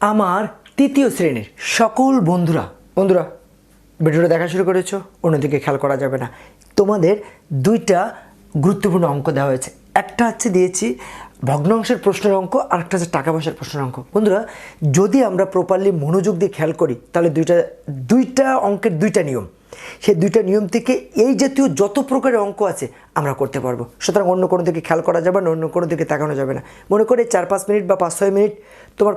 আমার তৃতীয় শ্রেণির সকল বন্ধুরা বন্ধুরা, ভিডিওটা দেখা শুরু করেছ, অন্যদিকে খেয়াল করা যাবে না। তোমাদের দুইটা গুরুত্বপূর্ণ অঙ্ক দেওয়া হয়েছে। একটা হচ্ছে দিয়েছি ভগ্নাংশের প্রশ্নের অঙ্ক আর একটা হচ্ছে টাকা পয়সার প্রশ্নের অঙ্ক। বন্ধুরা, যদি আমরা প্রপারলি মনোযোগ দিয়ে খেয়াল করি, তাহলে দুইটা দুইটা অঙ্কের দুইটা নিয়ম। সেই দুইটা নিয়ম থেকে এই জাতীয় যত প্রকারের অঙ্ক আছে আমরা করতে পারব। সুতরাং অন্য কোনো দিকে খেয়াল করা যাবে না, অন্য কোনো দিকে তাকানো যাবে না। মনে করে চার, পাঁচ মিনিট বা পাঁচ, ছয় মিনিট তোমার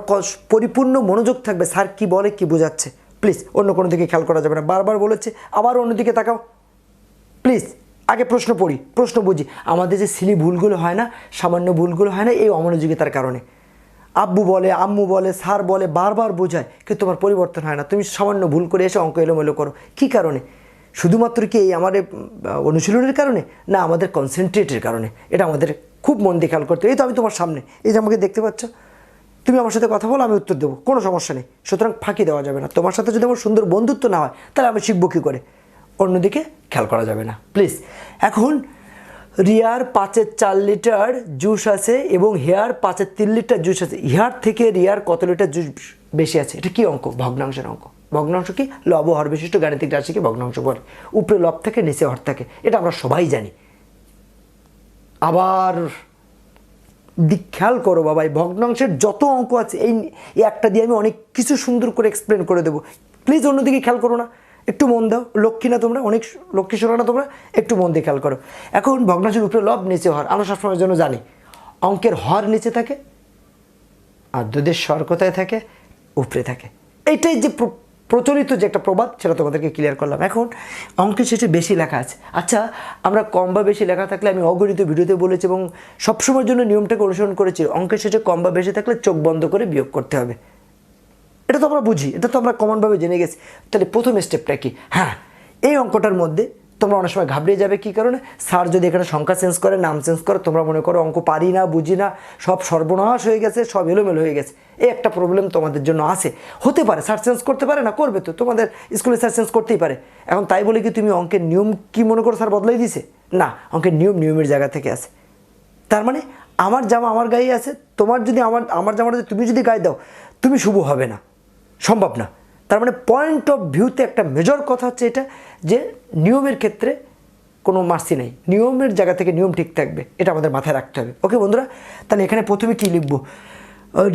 পরিপূর্ণ মনোযোগ থাকবে, স্যার কি বলে, কি বোঝাচ্ছে। প্লিজ, অন্য কোনো দিকে খেয়াল করা যাবে না। বারবার বলেছে, আবার অন্যদিকে তাকাও। প্লিজ, আগে প্রশ্ন পড়ি, প্রশ্ন বুঝি। আমাদের যে সিলি ভুলগুলো হয় না, সামান্য ভুলগুলো হয় না, এই অমনোযোগিতার কারণে। আব্বু বলে, আম্মু বলে, স্যার বলে, বারবার বোঝায়, কিন্তু তোমার পরিবর্তন হয় না। তুমি সামান্য ভুল করে এসে অঙ্ক এলোমেলো করো। কী কারণে? শুধুমাত্র কি এই আমাদের অনুশীলনের কারণে? না, আমাদের কনসেন্ট্রেটের কারণে। এটা আমাদের খুব মন দিয়ে খেয়াল করতে। এই তো আমি তোমার সামনে। এই যে আমাকে দেখতে পাচ্ছ, তুমি আমার সাথে কথা বলো, আমি উত্তর দেবো। কোনো সমস্যা নেই। সুতরাং ফাঁকি দেওয়া যাবে না। তোমার সাথে যদি আমার সুন্দর বন্ধুত্ব না হয়, তাহলে আমি শিখব কী করে? অন্যদিকে খেয়াল করা যাবে না। প্লিজ এখন রিয়ার পাঁচের চার লিটার জুস আছে এবং হেয়ার পাঁচের তিন লিটার জুস আছে। হেয়ার থেকে রিয়ার কত লিটার জুস বেশি আছে? এটা কি অঙ্ক? ভগ্নাংশের অঙ্ক। ভগ্নাংশ কি লব হর বিশিষ্ট গাণিতিক রাশিকে ভগ্নাংশ বলে। উপরে লব থাকে, নিচে হর থাকে। এটা আমরা সবাই জানি। আবার দিক খেয়াল করো বাবা, এই ভগ্নাংশের যত অঙ্ক আছে, এই একটা দিয়ে আমি অনেক কিছু সুন্দর করে এক্সপ্লেন করে দেবো। প্লিজ অন্যদিকে খেয়াল করো না। একটু মন দাও। লক্ষ্মী না তোমরা? অনেক লক্ষ্মী শোনো না তোমরা? একটু মন দিয়ে খেয়াল করো। এখন ভগ্নাংশের উপরে লব, নিচে হর। আমরা সবসময়ের জন্য জানি। অঙ্কের হর নিচে থাকে আর দুধের স্বর কোথায় থাকে? উপরে থাকে। এইটাই যে প্রচলিত যে একটা প্রবাদ, সেটা তোমাদেরকে ক্লিয়ার করলাম। এখন অঙ্কের শেষে বেশি লেখা আছে। আচ্ছা আমরা কম বা বেশি লেখা থাকলে আমি অগণিত ভিডিওতে বলেছি এবং সবসময়ের জন্য নিয়মটাকে অনুসরণ করেছি। অঙ্কের শেষে কম বা বেশি থাকলে চোখ বন্ধ করে বিয়োগ করতে হবে। এটা তো আমরা বুঝি, এটা তো আমরা কমনভাবে জেনে গেছি। তাহলে প্রথম স্টেপটা কি? হ্যাঁ এই অঙ্কটার মধ্যে তোমরা অনেক সময় ঘাবড়িয়ে যাবে, কী কারণে? স্যার যদি এখানে সংখ্যা চেঞ্জ করে, নাম চেঞ্জ করে, তোমরা মনে করো অঙ্ক পারি না, বুঝি না, সব সর্বনাশ হয়ে গেছে, সব এলোমেলো হয়ে গেছে। এই একটা প্রবলেম তোমাদের জন্য আছে। হতে পারে, স্যার চেঞ্জ করতে পারে না, করবে তো, তোমাদের স্কুলে স্যার চেঞ্জ করতেই পারে। এখন তাই বলে কি তুমি অঙ্কের নিয়ম কি মনে করো স্যার বদলাই দিছে না, অঙ্কের নিয়ম নিয়মের জায়গা থেকে আছে। তার মানে আমার জামা আমার গায়ে আছে, তোমার যদি আমার আমার জামাটা তুমি যদি গায়ে দাও, তুমি শুভ হবে না, সম্ভব না। তার মানে পয়েন্ট অফ ভিউতে একটা মেজর কথা হচ্ছে এটা যে নিয়মের ক্ষেত্রে কোনো মার্সি নেই। নিয়মের জায়গা থেকে নিয়ম ঠিক থাকবে, এটা আমাদের মাথায় রাখতে হবে। ওকে বন্ধুরা, তাহলে এখানে প্রথমে কি লিখব?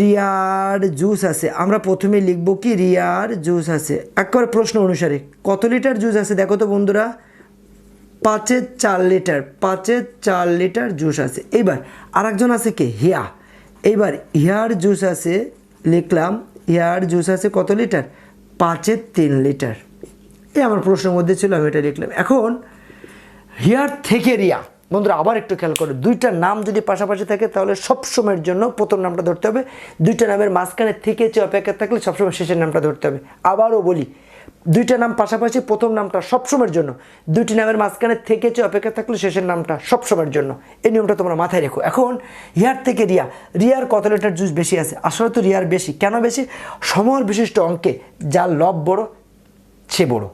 রিয়ার জুস আছে। আমরা প্রথমে লিখব কি? রিয়ার জুস আছে। একবার প্রশ্ন অনুসারে, কত লিটার জুস আছে দেখো তো বন্ধুরা? পাঁচের চার লিটার পাঁচের চার লিটার জুস আছে। এইবার আরেকজন আছে কে? হিয়া। এইবার হিয়ার জুস আছে, লিখলাম, হিয়ার জুস আছে কত লিটার? পাঁচের তিন লিটার। এই আমার প্রশ্নের মধ্যে ছিল, আমি এটা লিখলাম। এখন, হিয়ার থেকে রিয়া, বন্ধুরা আবার একটু খেয়াল করো, দুইটা নাম যদি পাশাপাশি থাকে, তাহলে সব সময়ের জন্য প্রথম নামটা ধরতে হবে। দুইটা নামের মাঝখানে থেকে চেয়ে অপেক্ষা থাকলে সবসময় শেষের নামটা ধরতে হবে। আবারও বলি দুইটা নাম পাশাপাশি প্রথম নামটা সবসময়ের জন্য। দুইটি নামের মাঝখানে থেকে চেয়ে অপেক্ষা থাকলে শেষের নামটা সবসময়ের জন্য। এই নিয়মটা তোমরা মাথায় রেখো। এখন হিয়ার থেকে রিয়া। রিয়ার কত লিটার জুস বেশি আছে? আসলে তো রিয়ার বেশি। কেন বেশি? সমর বিশিষ্ট অঙ্কে, যার লব বড়, সে বড়।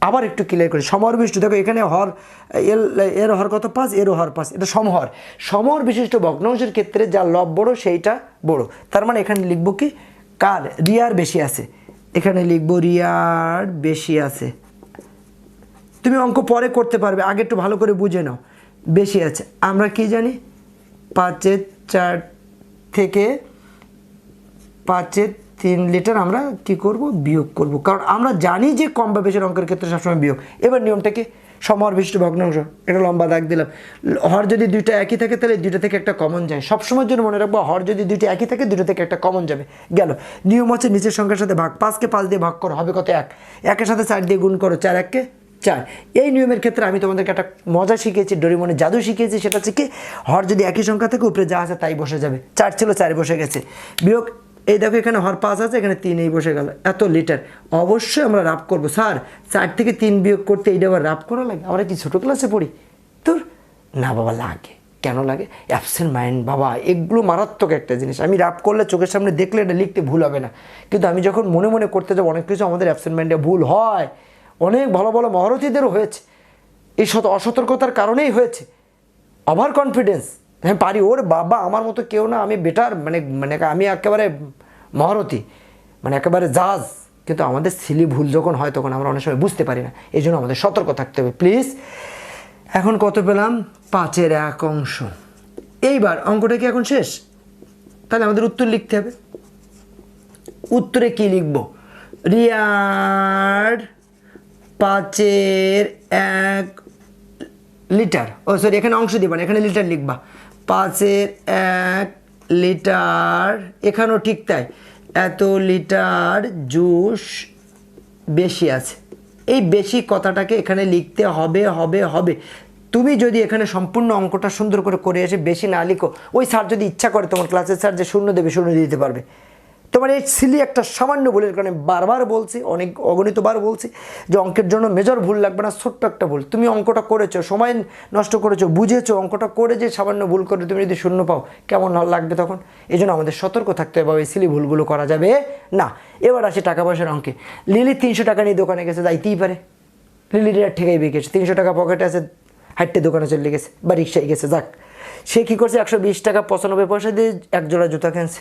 আবার একটু ক্লিয়ার করি। সমর বিশিষ্ট, দেখো এখানে হর, এর এর হর কত? পাঁচ এরও হর পাঁচ। এটা সমহর। সমর বিশিষ্ট ভগ্নাংশের ক্ষেত্রে যা লব বড়, সেইটা বড়। তার মানে এখানে লিখব কি? কার? রিয়ার বেশি আছে। এখানে লিখব, রিয়ার বেশি আছে। তুমি অঙ্ক পরে করতে পারবে, আগে একটু ভালো করে বুঝে নাও। বেশি আছে, আমরা কি জানি? পাঁচের চার থেকে পাঁচের তিন লিটার আমরা কি করব? বিয়োগ করব। কারণ আমরা জানি যে কম বা বেশির অঙ্কের ক্ষেত্রে সবসময় বিয়োগ। এবার নিয়মটাকে সমর বিশিষ্ট ভগ্নাংশ। এটা লম্বা দাগ দিলাম। হর যদি দুইটা একই থাকে, তাহলে দুইটা থেকে একটা কমন যায়। সবসময়ের জন্য মনে রাখব, হর যদি দুইটা একই থাকে দুটো থেকে একটা কমন যাবে। গেল। নিয়ম হচ্ছে নিচের সংখ্যার সাথে ভাগ। পাঁচকে পাঁচ দিয়ে ভাগ করো, হবে কত? এক। একের সাথে চার দিয়ে গুণ করো, চার এককে চার। এই নিয়মের ক্ষেত্রে আমি তোমাদেরকে একটা মজা শিখিয়েছি ডোরিমনে জাদু শিখিয়েছি। সেটা হচ্ছে কি, হর যদি একই সংখ্যা থেকে, উপরে যা আছে তাই বসে যাবে। চার ছিল, চারে বসে গেছে। বিয়োগ এই দেখো এখানে হর পাঁচ আছে, এখানে তিন এই বসে গেল। এত লিটার অবশ্যই আমরা রাপ করব। স্যার, চার থেকে তিন বিয়োগ করতে এইটা আবার রাপ করা লাগে? আমরা কি ছোটো ক্লাসে পড়ি? তোর না বাবা, লাগে। কেন লাগে? অ্যাবসেন্ট মাইন্ড বাবা, এগুলো মারাত্মক একটা জিনিস। আমি রাপ করলে চোখের সামনে দেখলে এটা লিখতে ভুল হবে না। কিন্তু আমি যখন মনে মনে করতে যাব, অনেক কিছু আমাদের অ্যাবসেন্ট মাইন্ডে ভুল হয়। অনেক ভালো ভালো মহারথীদেরও হয়েছে। এই সত, অসতর্কতার কারণেই হয়েছে। ওভার কনফিডেন্স হ্যাঁ পারি। ওর বাবা আমার মতো কেউ না, আমি বেটার মানে মানে আমি একেবারে মহারথী মানে একেবারে জাজ। কিন্তু আমাদের সিলি ভুল যখন হয়, তখন আমরা অনেক সময় বুঝতে পারি না। এই জন্য আমাদের সতর্ক থাকতে হবে প্লিজ এখন কত পেলাম? পাঁচের এক অংশ। এইবার অঙ্কটা কি এখন শেষ? তাহলে আমাদের উত্তর লিখতে হবে। উত্তরে কি লিখব? রিয়ার পাঁচের এক লিটার। ও সরি এখানে অংশ দিবা না, এখানে লিটার লিখবা। পাঁচের এক লিটার, এখানেও ঠিক তাই, এত লিটার জুস বেশি আছে। এই বেশি কথাটাকে এখানে লিখতে হবে হবে হবে। তুমি যদি এখানে সম্পূর্ণ অঙ্কটা সুন্দর করে করে এসে বেশি না লিখো, ওই স্যার যদি ইচ্ছা করে তোমার ক্লাসের স্যার যে শূন্য দেবে, শূন্য দিতে পারবে। তোমার এই সিলি একটা সামান্য ভুলের কারণে বারবার বলছি, অনেক অগণিতবার বলছি যে অঙ্কের জন্য মেজর ভুল লাগবে না, ছোট্ট একটা ভুল। তুমি অঙ্কটা করেছ, সময় নষ্ট করেছ, বুঝেছ, অঙ্কটা করে যে সামান্য ভুল করে তুমি যদি শূন্য পাও, কেমন লাগবে তখন? এই জন্য আমাদের সতর্ক থাকতে হবে, এই সিলি ভুলগুলো করা যাবে না। এবার আসে টাকা পয়সার অঙ্কে। লিলি তিনশো টাকা নিয়ে দোকানে গেছে, যাইতেই পারে। আর ঠেকাই বেঁকেছে, তিনশো টাকা পকেটে আছে, হাঁটতে দোকানে চলে গেছে, বা রিক্সায় গেছে, যাক। সে কী করছে, একশো বিশ টাকা পঁচানব্বই পয়সা দিয়ে এক জোড়া জুতা কিনছে।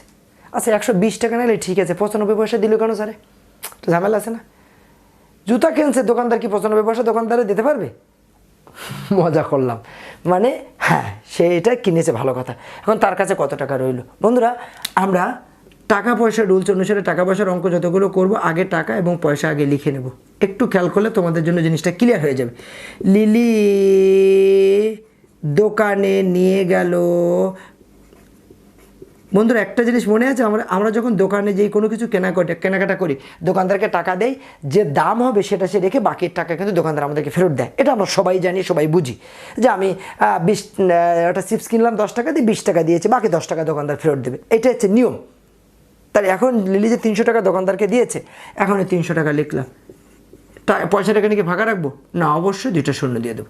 আচ্ছা একশো বিশ টাকা নিলে ঠিক আছে, পঁচানব্বই পয়সা দিল কেন স্যারে? তো ঝামেলা আছে না। জুতা কিনছে দোকানদার কি পঁচানব্বই পয়সা দোকানদারে দিতে পারবে? মজা করলাম। মানে হ্যাঁ সে এটা কিনেছে, ভালো কথা। এখন তার কাছে কত টাকা রইল? বন্ধুরা, আমরা টাকা পয়সা, রুলস অনুসারে টাকা পয়সার অঙ্ক যতগুলো করব, আগে টাকা এবং পয়সা আগে লিখে নেব। একটু খেয়াল করলে তোমাদের জন্য জিনিসটা ক্লিয়ার হয়ে যাবে। লিলি, দোকানে নিয়ে গেল বন্ধুরা, একটা জিনিস মনে আছে? আমরা আমরা যখন দোকানে যেই কোনো কিছু কেনাকাটা কেনাকাটা করি, দোকানদারকে টাকা দেই, যে দাম হবে সেটা সে রেখে বাকির টাকা কিন্তু দোকানদার আমাদেরকে ফেরত দেয়। এটা আমরা সবাই জানি, সবাই বুঝি। যে আমি বিশ একটা চিপস কিনলাম, দশ টাকা দিয়ে বিশ টাকা দিয়েছে, বাকি দশ টাকা দোকানদার ফেরত দেবে। এটা হচ্ছে নিয়ম। তাহলে এখন লিলি যে তিনশো টাকা দোকানদারকে দিয়েছে, এখন তিনশো টাকা লিখলাম। টা- পয়সাটাকে নাকি ফাঁকা রাখব? না, অবশ্যই দুইটা শূন্য দিয়ে দেবো।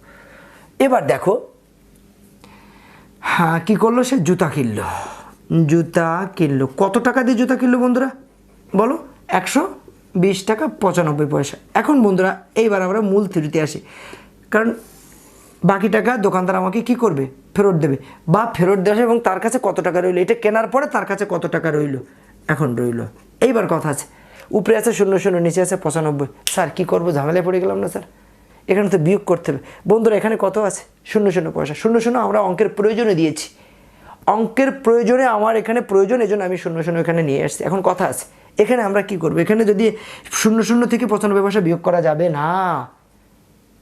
এবার দেখো হ্যাঁ কী করল সে? জুতা কিনলো। জুতা কিনলো। কত টাকা দিয়ে জুতা কিনলো বন্ধুরা? বলো, একশো বিশ টাকা পঁচানব্বই পয়সা। এখন বন্ধুরা, এইবার আমরা মূল থিরিতে আসি। কারণ বাকি টাকা দোকানদার আমাকে কি করবে? ফেরত দেবে। বা ফেরত দেবে এবং তার কাছে কত টাকা রইল? এটা কেনার পরে তার কাছে কত টাকা রইল? এখন রইল। এইবার কথা আছে। উপরে আছে শূন্য শূন্য, নিচে আছে পঁচানব্বই। স্যার, কী করব? ঝামেলায় পড়ে গেলাম না, স্যার? এখানে তো বিয়োগ করতে হবে। বন্ধুরা, এখানে কত আছে? শূন্য শূন্য পয়সা। শূন্য শূন্য আমরা অঙ্কের প্রয়োজনে দিয়েছি। অঙ্কের প্রয়োজনে আমার এখানে প্রয়োজন, এজন্য আমি শূন্য শূন্য এখানে নিয়ে আসছি এখন কথা আছে, এখানে আমরা কি করব? এখানে যদি শূন্য শূন্য থেকে পঁচানব্বই পয়সা বিয়োগ করা যাবে না,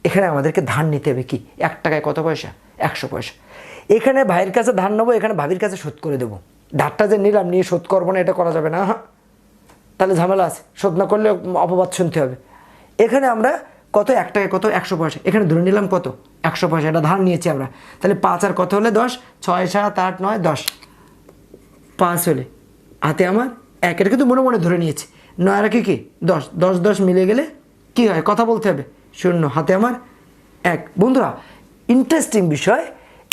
এখানে আমাদেরকে ধান নিতে হবে কি? এক টাকায় কত পয়সা? একশো পয়সা। এখানে ভাইয়ের কাছে ধান নেব, এখানে ভাবির কাছে শোধ করে দেবো। ধারটা যে নিলাম, নিয়ে শোধ করব না, এটা করা যাবে না। তাহলে ঝামেলা আছে, শোধ না করলে অপবাদ শুনতে হবে। এখানে আমরা কত? এক টাকায় কত? একশো পয়সা। এখানে ধরে নিলাম কত? একশো পয়সা এটা ধার নিয়েছি আমরা। তাহলে পাঁচ আর কত হলে দশ? ছয়, সাত, আট, নয়, দশ। পাঁচ হলে। হাতে আমার এক, এটা কিন্তু মনে মনে ধরে নিয়েছি। নয় আর কি কি? দশ। দশ দশ মিলে গেলে কি হয়? কথা বলতে হবে। শূন্য। হাতে আমার এক। বন্ধুরা ইন্টারেস্টিং বিষয়,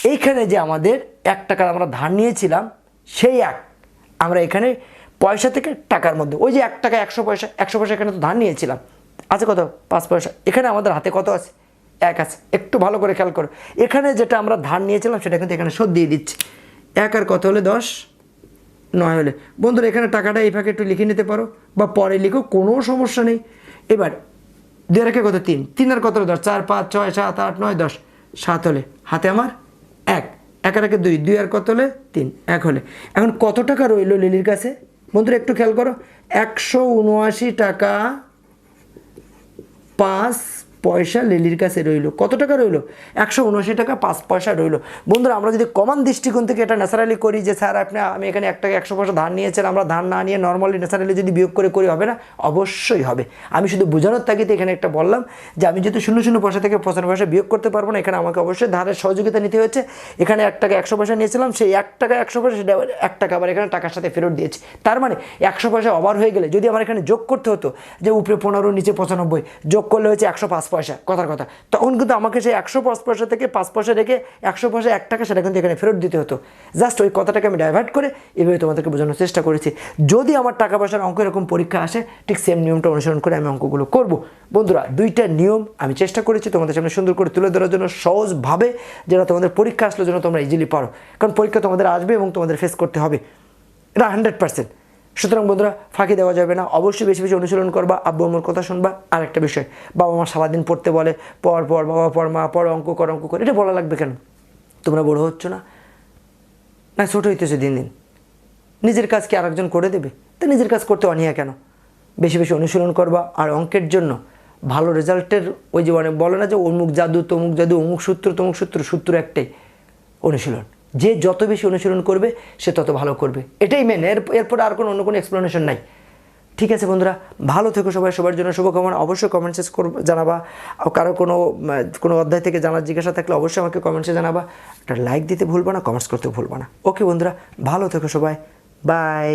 এইখানে যে আমাদের এক টাকার আমরা ধার নিয়েছিলাম, সেই এক আমরা এখানে পয়সা থেকে টাকার মধ্যে, ওই যে এক টাকা একশো পয়সা একশো পয়সা এখানে তো ধার নিয়েছিলাম। আছে কত? পাঁচ পয়সা। এখানে আমাদের হাতে কত আছে? এক আছে, একটু ভালো করে খেয়াল করো। এখানে যেটা আমরা ধার নিয়েছিলাম, সেটা কিন্তু এখানে শোধ দিয়ে দিচ্ছি। এক আর কত হলে? দশ? নয় হলে। বন্ধুরা, এখানে টাকাটা এই ফাঁকে একটু লিখে নিতে পারো, বা পরে লিখো, কোনো সমস্যা নেই। এবার আর একে কত? তিন। তিন আর কত দশ। চার, পাঁচ, ছয়, সাত, আট, নয়, দশ। সাত হলে? হাতে আমার? এক। এক আর একে দুই। দুই আর কত হলে? তিন। এক হলে। এখন কত টাকা রইল লিলির কাছে? বন্ধুরা, একটু খেয়াল করো। একশো উনআশি টাকা পাঁচ পয়সা লিলির কাছে রইল। কত টাকা রইল? একশো উনআশি টাকা পাঁচ পয়সা রইল। বন্ধুরা, আমরা যদি কমান দৃষ্টিকোণ থেকে এটা ন্যাচারালি করি যে, স্যার, আপনি, আমি এখানে এক টাকা একশো পয়সা ধান নিয়েছেন, আমরা ধান না নিয়ে নর্মালি ন্যাচারালি যদি বিয়োগ করে করি, হবে না? অবশ্যই হবে। আমি শুধু বোঝানোর তাগিতে এখানে একটা বললাম যে, আমি যেহেতু শূন্য শূন্য পয়সা থেকে পঁচানব্বই পয়সা বিয়োগ করতে পারব না, এখানে আমাকে অবশ্যই ধারের সহযোগিতা নিতে হয়েছে। এখানে এক টাকা একশো পয়সা নিয়েছিলাম, সেই এক টাকা একশো পয়সা সেটা এক টাকা আবার এখানে টাকার সাথে ফেরত দিয়েছি। তার মানে একশো পয়সা ওভার হয়ে গেলে যদি আমার এখানে যোগ করতে হতো, যে উপরে পনেরো, নিচে পঁচানব্বই, যোগ করলে হচ্ছে একশো পাঁচ পয়সা, কথার কথা। তখন কিন্তু আমাকে সেই একশো পাঁচ পয়সা থেকে পাঁচ পয়সা রেখে একশো পয়সা, এক টাকা সেটা কিন্তু এখানে ফেরত দিতে হতো। জাস্ট ওই কথাটাকে আমি ডাইভার্ট করে এভাবে তোমাদেরকে বোঝানোর চেষ্টা করেছি। যদি আমার টাকা পয়সার অঙ্ক এরকম পরীক্ষা আসে, ঠিক সেম নিয়মটা অনুসরণ করে আমি অঙ্কগুলো করব। বন্ধুরা, দুইটা নিয়ম আমি চেষ্টা করেছি তোমাদের সামনে সুন্দর করে তুলে ধরার জন্য সহজভাবে যেটা তোমাদের পরীক্ষা আসলে যেন তোমরা ইজিলি পারো। কারণ পরীক্ষা তোমাদের আসবে এবং তোমাদের ফেস করতে হবে। এটা হান্ড্রেড পার্সেন্ট সুতরাং বন্ধুরা, ফাঁকি দেওয়া যাবে না। অবশ্যই বেশি বেশি অনুশীলন করবা, আব্বু আমার কথা শুনবা। আর একটা বিষয়, বাবা মা সারাদিন পড়তে বলে, পর পর বাবা পর মা, পর অঙ্ক কর অঙ্ক কর, এটা বলা লাগবে কেন? তোমরা বড় হচ্ছ না? না, ছোট হইতেছে দিন দিন। নিজের কাজ কি আরেকজন করে দেবে, তা নিজের কাজ করতে অনিয়া কেন? বেশি বেশি অনুশীলন করবা, আর অঙ্কের জন্য ভালো রেজাল্টের ওই যে মানে বলে না যে অমুক জাদু, তমুক জাদু, অমুক সূত্র, তমুক সূত্র সূত্র একটাই, অনুশীলন। যে যত বেশি অনুশীলন করবে, সে তত ভালো করবে। এটাই মেন এর, এরপর আর কোনো, অন্য কোনো এক্সপ্লেনেশন নাই। ঠিক আছে বন্ধুরা, ভালো থেকো সবাই। সবার জন্য শুভকামনা। অবশ্যই কমেন্টসে কর জানাবা। কারও কোনো কোনো অধ্যায় থেকে জানার জিজ্ঞাসা থাকলে অবশ্যই আমাকে কমেন্টসে জানাবা। একটা লাইক দিতে ভুলবো না কমেন্টস করতে ভুলবো না। ওকে বন্ধুরা, ভালো থেকো সবাই। বাই